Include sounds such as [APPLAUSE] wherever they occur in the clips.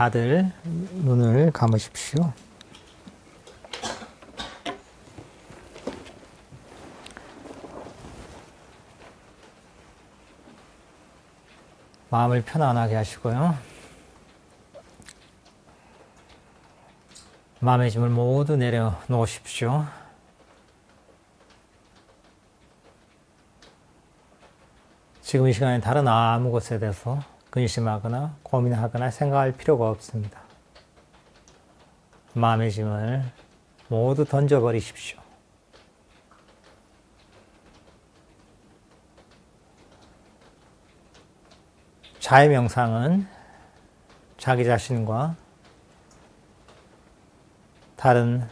다들 눈을 감으십시오. 마음을 편안하게 하시고요. 마음의 짐을 모두 내려놓으십시오. 지금 이 시간에 다른 아무 것에 대해서 근심하거나 고민하거나 생각할 필요가 없습니다. 마음의 짐을 모두 던져버리십시오. 자의 명상은 자기 자신과 다른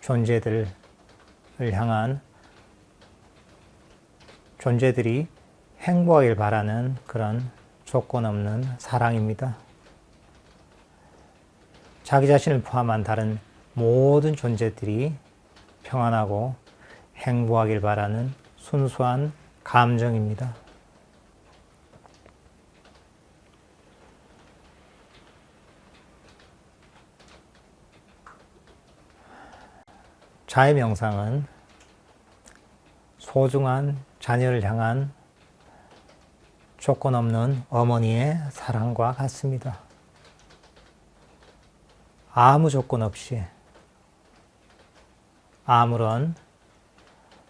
존재들을 향한 존재들이 행복하길 바라는 그런 조건 없는 사랑입니다. 자기 자신을 포함한 다른 모든 존재들이 평안하고 행복하길 바라는 순수한 감정입니다. 자의 명상은 소중한 자녀를 향한 조건 없는 어머니의 사랑과 같습니다. 아무 조건 없이 아무런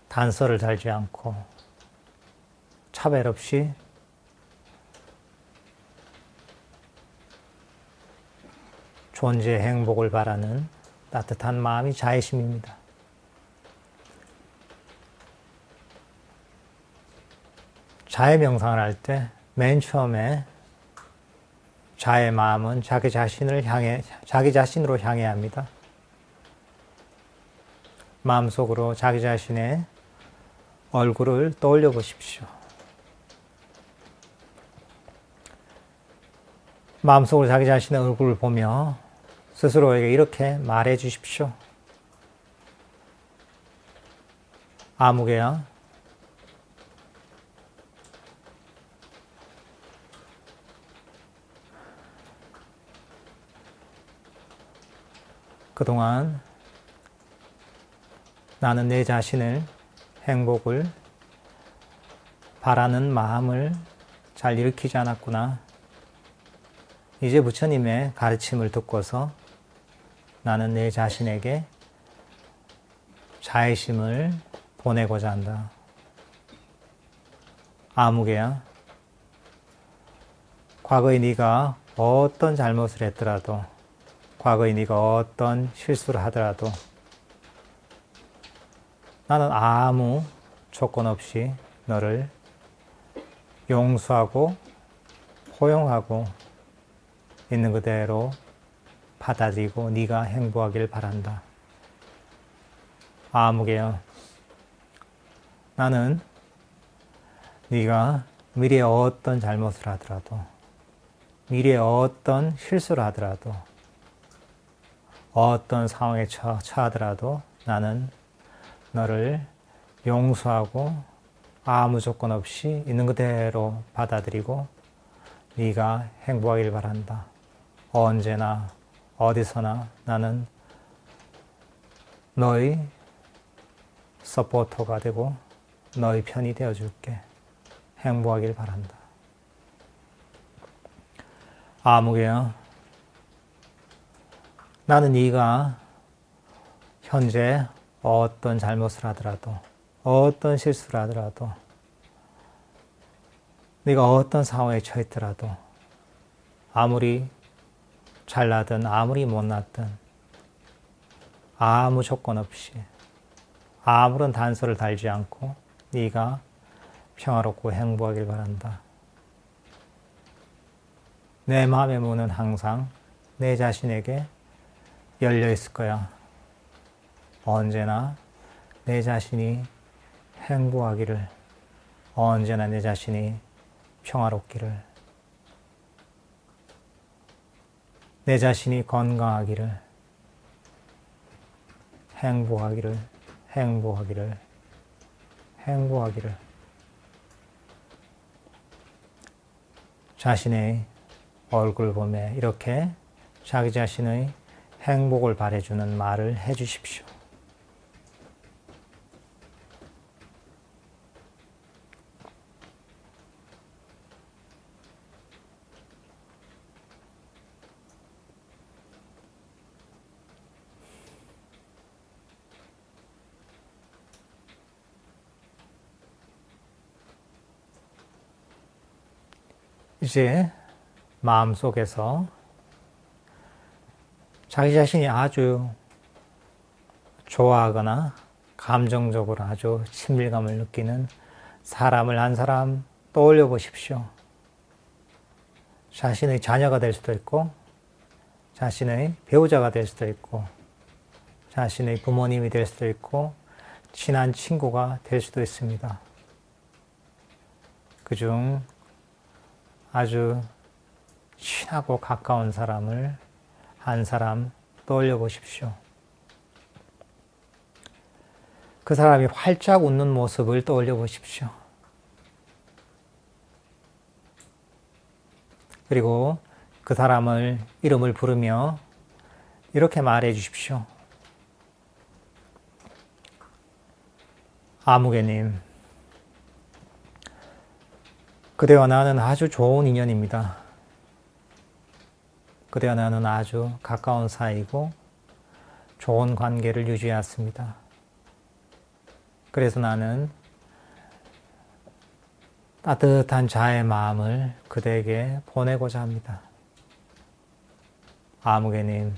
단서를 달지 않고 차별 없이 존재의 행복을 바라는 따뜻한 마음이 자애심입니다. 자의 명상을 할 때 맨 처음에 자의 마음은 자기 자신을 향해 자기 자신으로 향해야 합니다. 마음속으로 자기 자신의 얼굴을 떠올려 보십시오. 마음속으로 자기 자신의 얼굴을 보며 스스로에게 이렇게 말해 주십시오. 아무개야, 그동안 나는 내 자신을 행복을 바라는 마음을 잘 일으키지 않았구나. 이제 부처님의 가르침을 듣고서 나는 내 자신에게 자애심을 보내고자 한다. 아무개야. 과거에 네가 어떤 잘못을 했더라도 과거에 네가 어떤 실수를 하더라도 나는 아무 조건 없이 너를 용서하고 포용하고 있는 그대로 받아들이고 네가 행복하길 바란다. 아무개요. 나는 네가 미래에 어떤 잘못을 하더라도 미래에 어떤 실수를 하더라도 어떤 상황에 처하더라도 나는 너를 용서하고 아무 조건 없이 있는 그대로 받아들이고 네가 행복하길 바란다. 언제나 어디서나 나는 너의 서포터가 되고 너의 편이 되어 줄게. 행복하길 바란다. 아무개요. 나는 네가 현재 어떤 잘못을 하더라도 어떤 실수를 하더라도 네가 어떤 상황에 처했더라도 아무리 잘나든 아무리 못났든 아무 조건 없이 아무런 단서를 달지 않고 네가 평화롭고 행복하길 바란다. 내 마음의 문은 항상 내 자신에게 열려 있을 거야. 언제나 내 자신이 행복하기를, 언제나 내 자신이 평화롭기를, 내 자신이 건강하기를, 행복하기를, 행복하기를, 행복하기를, 자신의 얼굴 보며 이렇게 자기 자신의 행복을 바래주는 말을 해 주십시오. 이제 마음속에서 자기 자신이 아주 좋아하거나 감정적으로 아주 친밀감을 느끼는 사람을 한 사람 떠올려 보십시오. 자신의 자녀가 될 수도 있고, 자신의 배우자가 될 수도 있고, 자신의 부모님이 될 수도 있고, 친한 친구가 될 수도 있습니다. 그중 아주 친하고 가까운 사람을 한 사람 떠올려 보십시오. 그 사람이 활짝 웃는 모습을 떠올려 보십시오. 그리고 그 사람을 이름을 부르며 이렇게 말해 주십시오. 아무개님, 그대와 나는 아주 좋은 인연입니다. 그대와 나는 아주 가까운 사이고 좋은 관계를 유지했습니다. 그래서 나는 따뜻한 자의 마음을 그대에게 보내고자 합니다. 아무개님,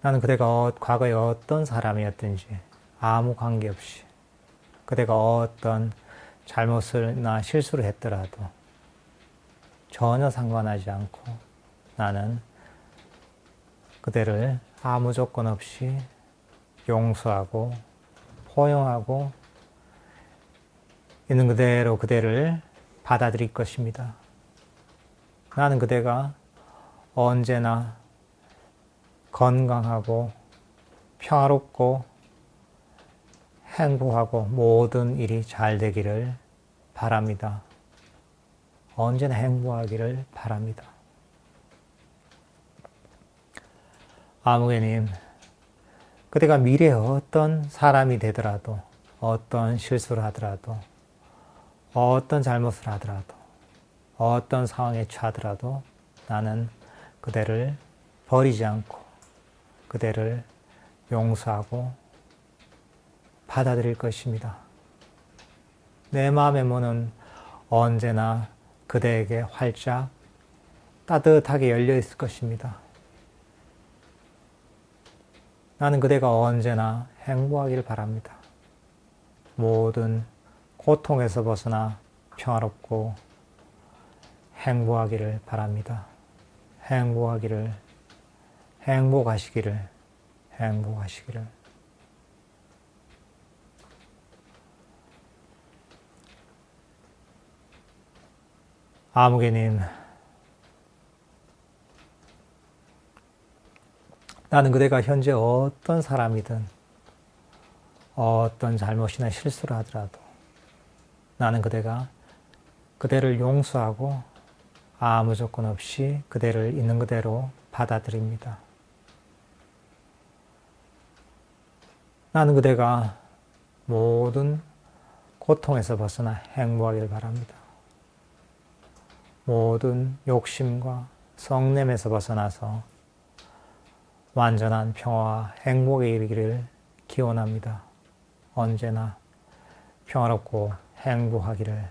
나는 그대가 어, 과거에 어떤 사람이었든지 아무 관계없이 그대가 어떤 잘못을나 실수를 했더라도 전혀 상관하지 않고 나는 그대를 아무 조건 없이 용서하고 포용하고 있는 그대로 그대를 받아들일 것입니다. 나는 그대가 언제나 건강하고 평화롭고 행복하고 모든 일이 잘 되기를 바랍니다. 언제나 행복하기를 바랍니다. 아무개님, 그대가 미래에 어떤 사람이 되더라도, 어떤 실수를 하더라도, 어떤 잘못을 하더라도, 어떤 상황에 처하더라도 나는 그대를 버리지 않고 그대를 용서하고 받아들일 것입니다. 내 마음의 문은 언제나 그대에게 활짝 따뜻하게 열려 있을 것입니다. 나는 그대가 언제나 행복하기를 바랍니다. 모든 고통에서 벗어나 평화롭고 행복하기를 바랍니다. 행복하기를, 행복하시기를, 행복하시기를. 아무개님, 나는 그대가 현재 어떤 사람이든 어떤 잘못이나 실수를 하더라도 나는 그대가 그대를 용서하고 아무 조건 없이 그대를 있는 그대로 받아들입니다. 나는 그대가 모든 고통에서 벗어나 행복하기를 바랍니다. 모든 욕심과 성냄에서 벗어나서 완전한 평화와 행복에 이르기를 기원합니다. 언제나 평화롭고 행복하기를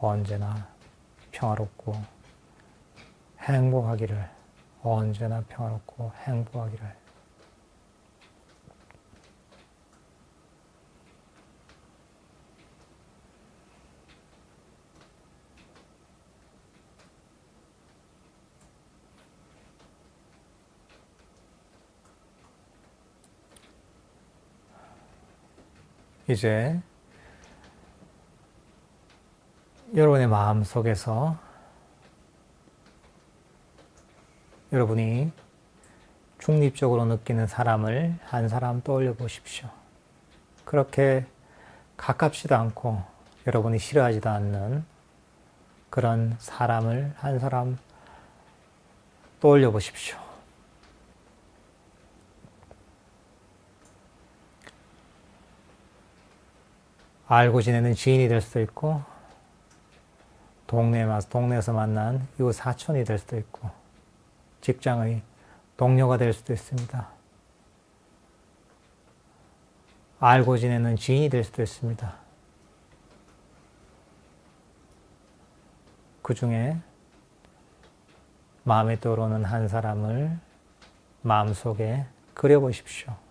언제나 평화롭고 행복하기를 언제나 평화롭고 행복하기를 이제 여러분의 마음 속에서 여러분이 중립적으로 느끼는 사람을 한 사람 떠올려 보십시오. 그렇게 가깝지도 않고 여러분이 싫어하지도 않는 그런 사람을 한 사람 떠올려 보십시오. 알고 지내는 지인이 될 수도 있고, 동네에 와서 동네에서 만난 이웃 사촌이 될 수도 있고, 직장의 동료가 될 수도 있습니다. 알고 지내는 지인이 될 수도 있습니다. 그 중에 마음에 떠오르는 한 사람을 마음속에 그려보십시오.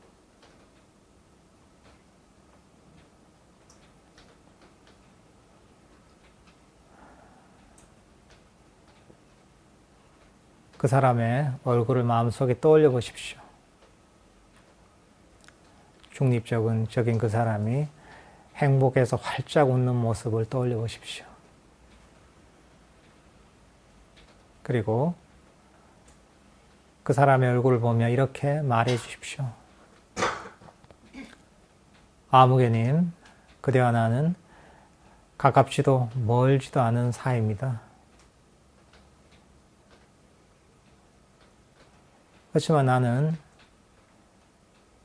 그 사람의 얼굴을 마음속에 떠올려 보십시오. 중립적인 적인 그 사람이 행복해서 활짝 웃는 모습을 떠올려 보십시오. 그리고 그 사람의 얼굴을 보며 이렇게 말해 주십시오. 아무개님, 그대와 나는 가깝지도 멀지도 않은 사이입니다. 그렇지만 나는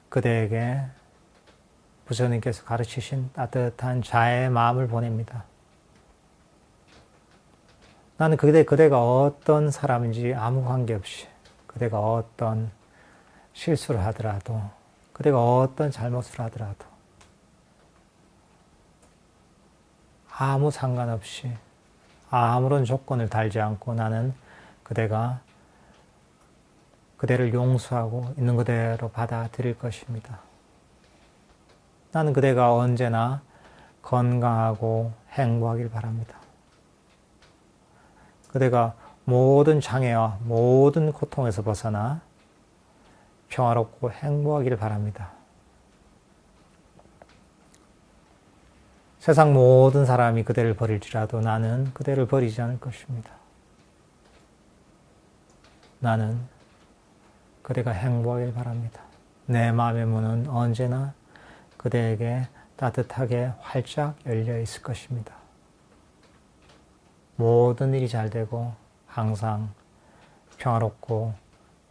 그대에게 부처님께서 가르치신 따뜻한 자의 마음을 보냅니다. 나는 그대, 그대가 어떤 사람인지 아무 관계없이, 그대가 어떤 실수를 하더라도, 그대가 어떤 잘못을 하더라도, 아무 상관없이, 아무런 조건을 달지 않고 나는 그대가 그대를 용서하고 있는 그대로 받아들일 것입니다. 나는 그대가 언제나 건강하고 행복하길 바랍니다. 그대가 모든 장애와 모든 고통에서 벗어나 평화롭고 행복하기를 바랍니다. 세상 모든 사람이 그대를 버릴지라도 나는 그대를 버리지 않을 것입니다. 나는 그대가 행복하길 바랍니다. 내 마음의 문은 언제나 그대에게 따뜻하게 활짝 열려 있을 것입니다. 모든 일이 잘 되고 항상 평화롭고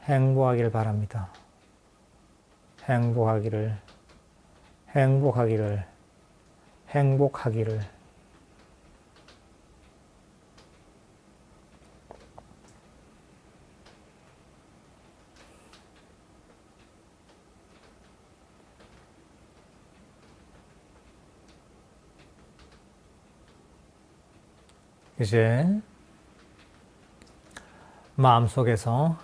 행복하기를 바랍니다. 행복하기를, 행복하기를, 행복하기를. 이제 마음속에서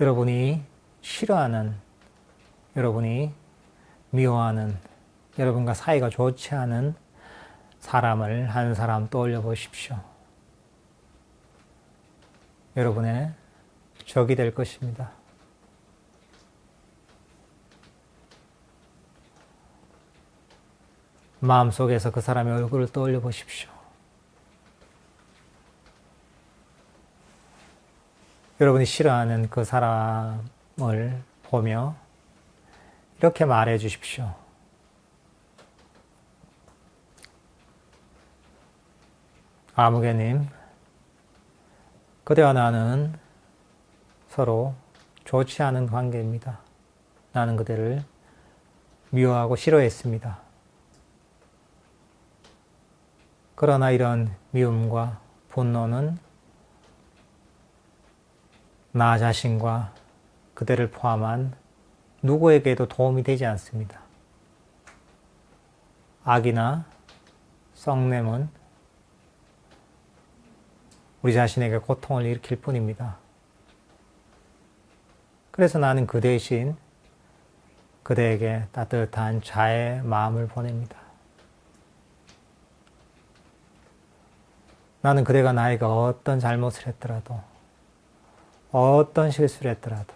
여러분이 싫어하는, 여러분이 미워하는, 여러분과 사이가 좋지 않은 사람을 한 사람 떠올려 보십시오. 여러분의 적이 될 것입니다. 마음속에서 그 사람의 얼굴을 떠올려 보십시오. 여러분이 싫어하는 그 사람을 보며 이렇게 말해 주십시오. 아무개님, 그대와 나는 서로 좋지 않은 관계입니다. 나는 그대를 미워하고 싫어했습니다. 그러나 이런 미움과 분노는 나 자신과 그대를 포함한 누구에게도 도움이 되지 않습니다. 악이나 썩냄은 우리 자신에게 고통을 일으킬 뿐입니다. 그래서 나는 그 대신 그대에게 따뜻한 자의 마음을 보냅니다. 나는 그대가 나이가 어떤 잘못을 했더라도, 어떤 실수를 했더라도,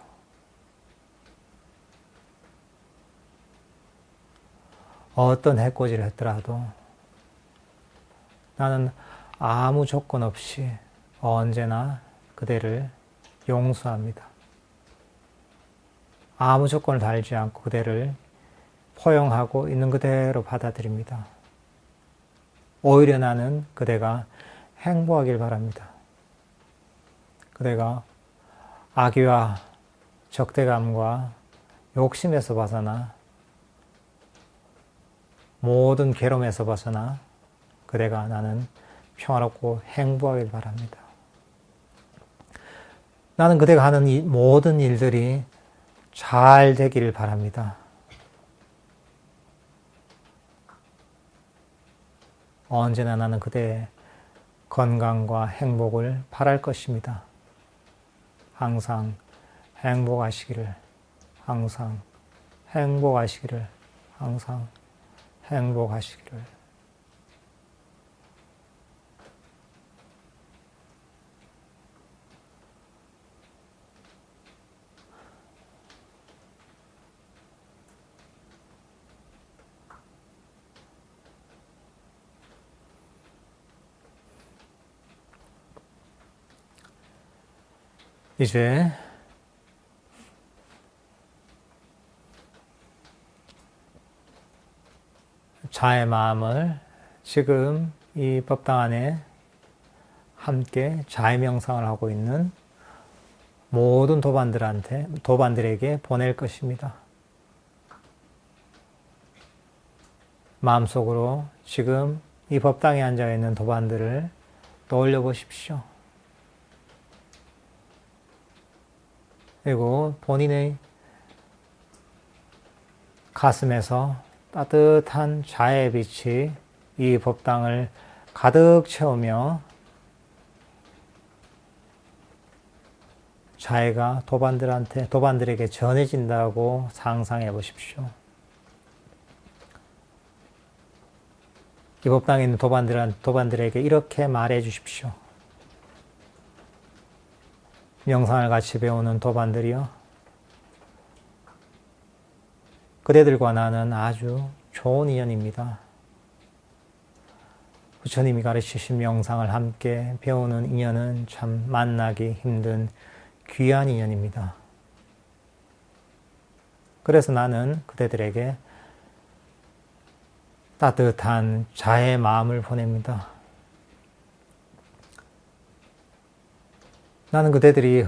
어떤 해코지를 했더라도, 나는 아무 조건 없이 언제나 그대를 용서합니다. 아무 조건을 달지 않고 그대를 포용하고 있는 그대로 받아들입니다. 오히려 나는 그대가 행복하길 바랍니다. 그대가 악의와 적대감과 욕심에서 벗어나 모든 괴로움에서 벗어나 그대가 나는 평화롭고 행복하길 바랍니다. 나는 그대가 하는 이 모든 일들이 잘 되기를 바랍니다. 언제나 나는 그대의 건강과 행복을 바랄 것입니다. 항상 행복하시기를, 항상 행복하시기를, 항상 행복하시기를. 이제 자의 마음을 지금 이 법당 안에 함께 자의 명상을 하고 있는 모든 도반들한테, 도반들에게 보낼 것입니다. 마음속으로 지금 이 법당에 앉아 있는 도반들을 떠올려 보십시오. 그리고 본인의 가슴에서 따뜻한 자의 빛이 이 법당을 가득 채우며 자해가 도반들한테 도반들에게 전해진다고 상상해 보십시오. 이 법당에 있는 도반들한 도반들에게 이렇게 말해 주십시오. 명상을 같이 배우는 도반들이요. 그대들과 나는 아주 좋은 인연입니다. 부처님이 가르치신 명상을 함께 배우는 인연은 참 만나기 힘든 귀한 인연입니다. 그래서 나는 그대들에게 따뜻한 자의 마음을 보냅니다. 나는 그대들이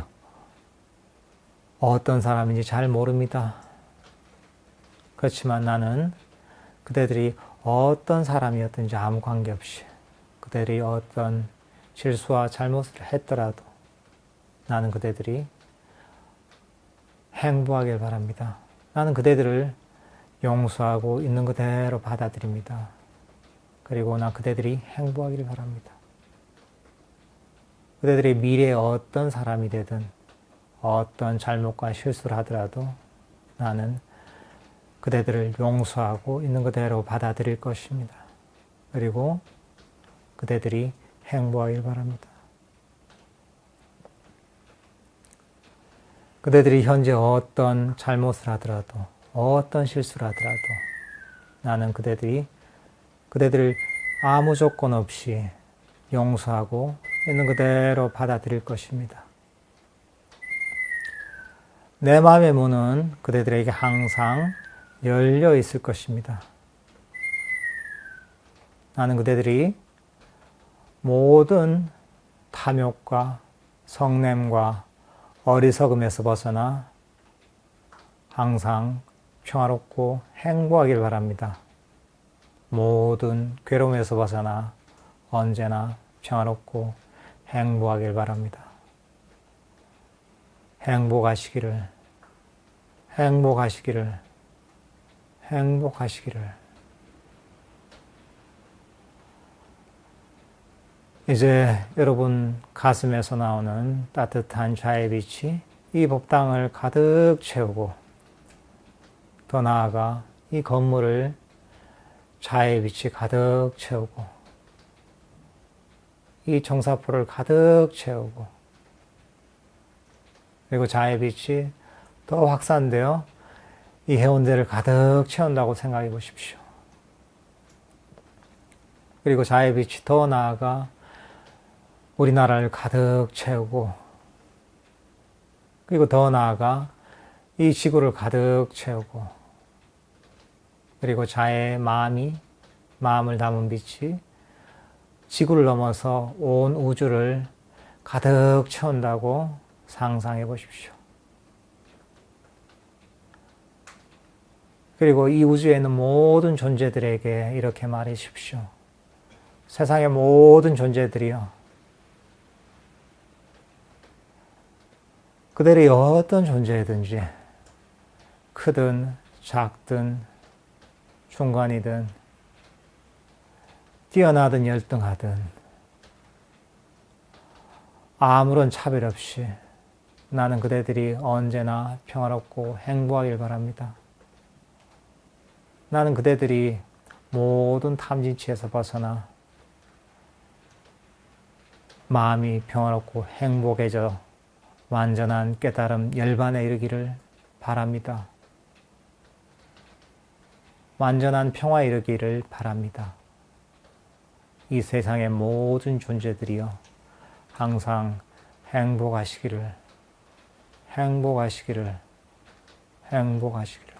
어떤 사람인지 잘 모릅니다. 그렇지만 나는 그대들이 어떤 사람이었든지 아무 관계없이 그대들이 어떤 실수와 잘못을 했더라도 나는 그대들이 행복하길 바랍니다. 나는 그대들을 용서하고 있는 그대로 받아들입니다. 그리고 나 그대들이 행복하기를 바랍니다. 그대들의 미래에 어떤 사람이 되든 어떤 잘못과 실수를 하더라도 나는 그대들을 용서하고 있는 그대로 받아들일 것입니다. 그리고 그대들이 행복하길 바랍니다. 그대들이 현재 어떤 잘못을 하더라도 어떤 실수를 하더라도 나는 그대들이 그대들을 아무 조건 없이 용서하고 있는 그대로 받아들일 것입니다. 내 마음의 문은 그대들에게 항상 열려 있을 것입니다. 나는 그대들이 모든 탐욕과 성냄과 어리석음에서 벗어나 항상 평화롭고 행복하길 바랍니다. 모든 괴로움에서 벗어나 언제나 평화롭고 행복하길 바랍니다. 행복하시기를, 행복하시기를, 행복하시기를. 이제 여러분 가슴에서 나오는 따뜻한 자의 빛이 이 법당을 가득 채우고 더 나아가 이 건물을 자의 빛이 가득 채우고 이 정사포를 가득 채우고 그리고 자의 빛이 더 확산되어 이 해운대를 가득 채운다고 생각해 보십시오. 그리고 자의 빛이 더 나아가 우리나라를 가득 채우고 그리고 더 나아가 이 지구를 가득 채우고 그리고 자의 마음이 마음을 담은 빛이 지구를 넘어서 온 우주를 가득 채운다고 상상해 보십시오. 그리고 이 우주에 있는 모든 존재들에게 이렇게 말하십시오. 세상의 모든 존재들이요. 그들이 어떤 존재든지 크든 작든 중간이든 뛰어나든 열등하든 아무런 차별 없이 나는 그대들이 언제나 평화롭고 행복하길 바랍니다. 나는 그대들이 모든 탐진치에서 벗어나 마음이 평화롭고 행복해져 완전한 깨달음 열반에 이르기를 바랍니다. 완전한 평화에 이르기를 바랍니다. 이 세상의 모든 존재들이요. 항상 행복하시기를, 행복하시기를, 행복하시기를.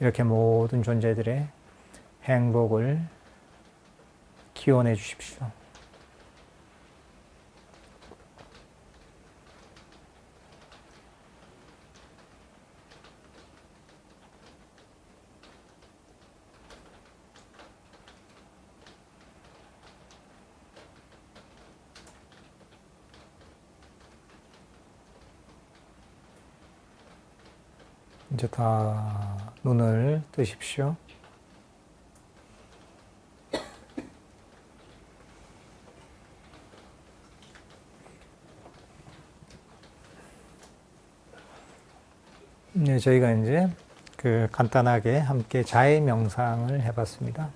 이렇게 모든 존재들의 행복을 기원해 주십시오. 이제 다 눈을 뜨십시오. 네, 저희가 이제 그 간단하게 함께 자해 명상을 해봤습니다.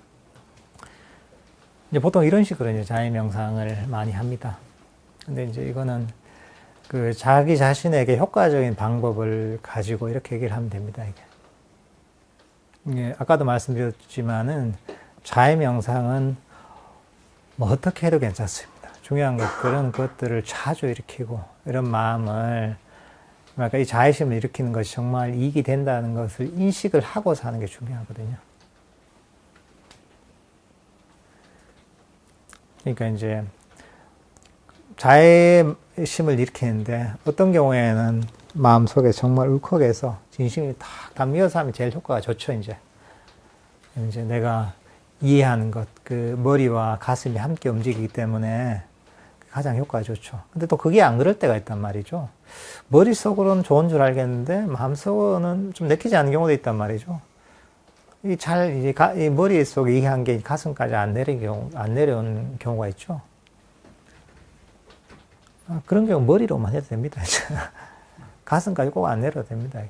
이제 보통 이런 식으로 이제 자해 명상을 많이 합니다. 근데 이제 이거는 그 자기 자신에게 효과적인 방법을 가지고 이렇게 얘기를 하면 됩니다. 이게. 예, 아까도 말씀드렸지만은 자해 명상은 뭐 어떻게 해도 괜찮습니다. 중요한 것들은 그것들을 자주 일으키고 이런 마음을 그러니까 이 자의심을 일으키는 것이 정말 이익이 된다는 것을 인식을 하고 사는 게 중요하거든요. 그러니까 이제 자의 심을 일으키는데 어떤 경우에는 마음속에 정말 울컥해서 진심이 탁 담겨서 하면 제일 효과가 좋죠, 이제. 이제 내가 이해하는 것, 그 머리와 가슴이 함께 움직이기 때문에 가장 효과가 좋죠. 근데 또 그게 안 그럴 때가 있단 말이죠. 머릿속으로는 좋은 줄 알겠는데 마음속으로는 좀 내키지 않는 경우도 있단 말이죠. 이 잘, 이제 가, 이 머릿속에 이해한 게 가슴까지 안 내린 경우, 안 내려온 경우가 있죠. 아, 그런 경우 머리로만 해도 됩니다. [LAUGHS] 가슴까지 꼭 안 내려도 됩니다.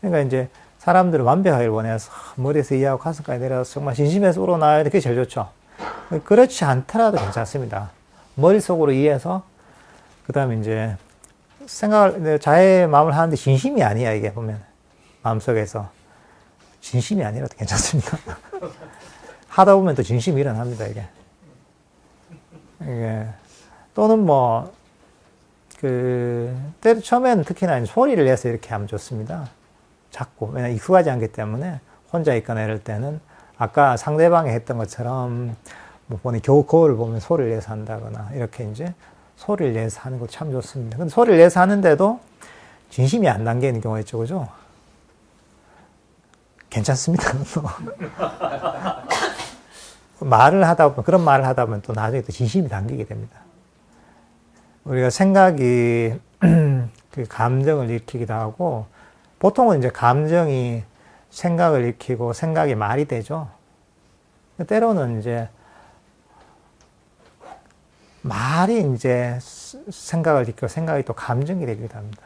그러니까 이제 사람들은 완벽하게 원해서 머리에서 이해하고 가슴까지 내려서 정말 진심에서 우러나야 그게 제일 좋죠. 그렇지 않더라도 괜찮습니다. 머릿속으로 이해해서 그 다음에 이제 생각을 자의 마음을 하는데 진심이 아니야 이게 보면 마음속에서 진심이 아니라도 괜찮습니다. [LAUGHS] 하다 보면 또 진심이 일어납니다 이게. 이게 또는 뭐, 그, 때로 처음에는 특히나 소리를 내서 이렇게 하면 좋습니다. 자꾸. 왜냐 익숙하지 않기 때문에 혼자 있거나 이럴 때는 아까 상대방이 했던 것처럼 뭐 보니 겨우 거울을 보면 소리를 내서 한다거나 이렇게 이제 소리를 내서 하는 거 참 좋습니다. 근데 소리를 내서 하는데도 진심이 안 담기는 경우가 있죠. 그죠? 괜찮습니다. [LAUGHS] [LAUGHS] 말을 하다 보면, 그런 말을 하다 보면 또 나중에 또 진심이 담기게 됩니다. 우리가 생각이 [CLEARS THROAT] 그 감정을 일으키기도 하고 보통은 이제 감정이 생각을 일으키고 생각이 말이 되죠. 때로는 이제 말이 이제 생각을 일으키고 생각이 또 감정이 되기도 합니다.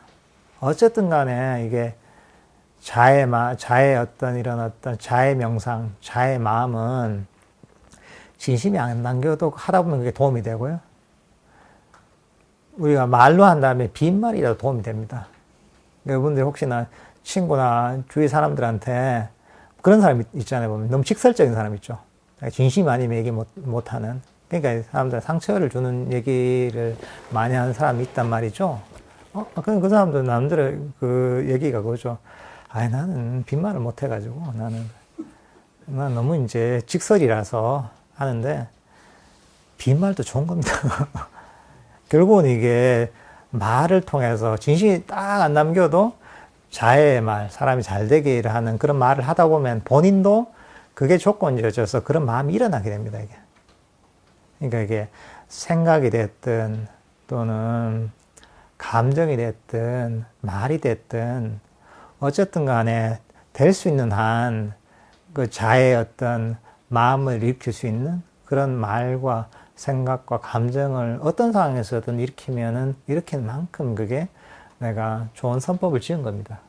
어쨌든 간에 이게 자의 마, 자의 어떤 이런 어떤 자의 명상, 자의 마음은 진심이 안 남겨도 하다 보면 그게 도움이 되고요. 우리가 말로 한 다음에 빈말이라도 도움이 됩니다. 여러분들 혹시나 친구나 주위 사람들한테 그런 사람 있잖아요. 보면 너무 직설적인 사람 있죠. 진심 아니면 얘기 못, 못하는. 그러니까 사람들 상처를 주는 얘기를 많이 하는 사람이 있단 말이죠. 어, 그럼 그 사람도 남들의 그 얘기가 그거죠. 아니, 나는 빈말을 못 해가지고 나는, 난 너무 이제 직설이라서 하는데, 빈말도 좋은 겁니다. [LAUGHS] 결국은 이게 말을 통해서 진실이 딱 안 남겨도 자의 말, 사람이 잘 되기를 하는 그런 말을 하다 보면 본인도 그게 조건이어져서 그런 마음이 일어나게 됩니다, 이게. 그러니까 이게 생각이 됐든 또는 감정이 됐든 말이 됐든 어쨌든 간에 될 수 있는 한 그 자의 어떤 마음을 일으킬 수 있는 그런 말과 생각과 감정을 어떤 상황에서든 일으키면은 일으키는 만큼 그게 내가 좋은 선법을 지은 겁니다.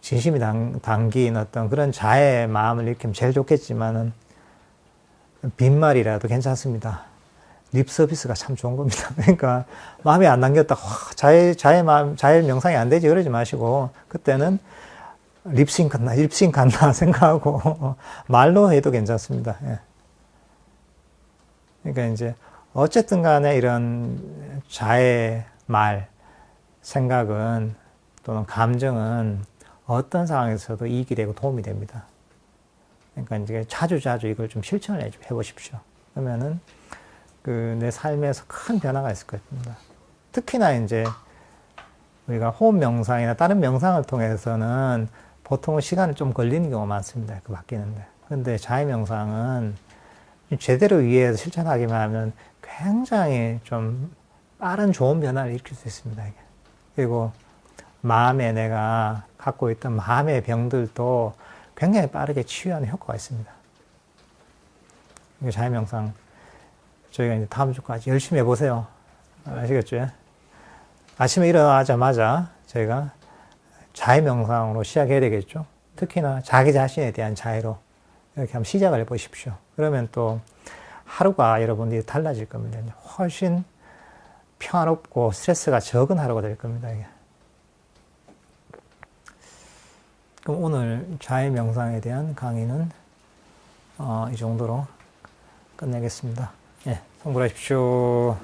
진심이 담, 담긴 어떤 그런 자의 마음을 일으키면 제일 좋겠지만은 빈말이라도 괜찮습니다. 립 서비스가 참 좋은 겁니다. [LAUGHS] 그러니까 마음에 안 남겼다. 와, 자의 자의 마음 자의 명상이 안 되지 그러지 마시고 그때는 립싱 같나 립싱 같나 [LAUGHS] 생각하고 말로 해도 괜찮습니다. 예. 그러니까 이제 어쨌든 간에 이런 자의 말, 생각은 또는 감정은 어떤 상황에서도 이익이 되고 도움이 됩니다. 그러니까 이제 자주 자주 이걸 좀 실천을 해 보십시오. 그러면은 그 내 삶에서 큰 변화가 있을 겁니다. 특히나 이제 우리가 호흡 명상이나 다른 명상을 통해서는 보통은 시간이 좀 걸리는 경우가 많습니다. 그 바뀌는데. 근데 자의 명상은 제대로 이해해서 실천하기만 하면 굉장히 좀 빠른 좋은 변화를 일으킬 수 있습니다. 그리고 마음에 내가 갖고 있던 마음의 병들도 굉장히 빠르게 치유하는 효과가 있습니다. 자유명상 저희가 이제 다음 주까지 열심히 해보세요. 아시겠죠? 아침에 일어나자마자 저희가 자유명상으로 시작해야 되겠죠? 특히나 자기 자신에 대한 자유로 이렇게 한번 시작을 해보십시오. 그러면 또 하루가 여러분들이 달라질 겁니다. 훨씬 평화롭고 스트레스가 적은 하루가 될 겁니다. 이게. 그럼 오늘 자의 명상에 대한 강의는 어, 이 정도로 끝내겠습니다. 예, 성불하십시오.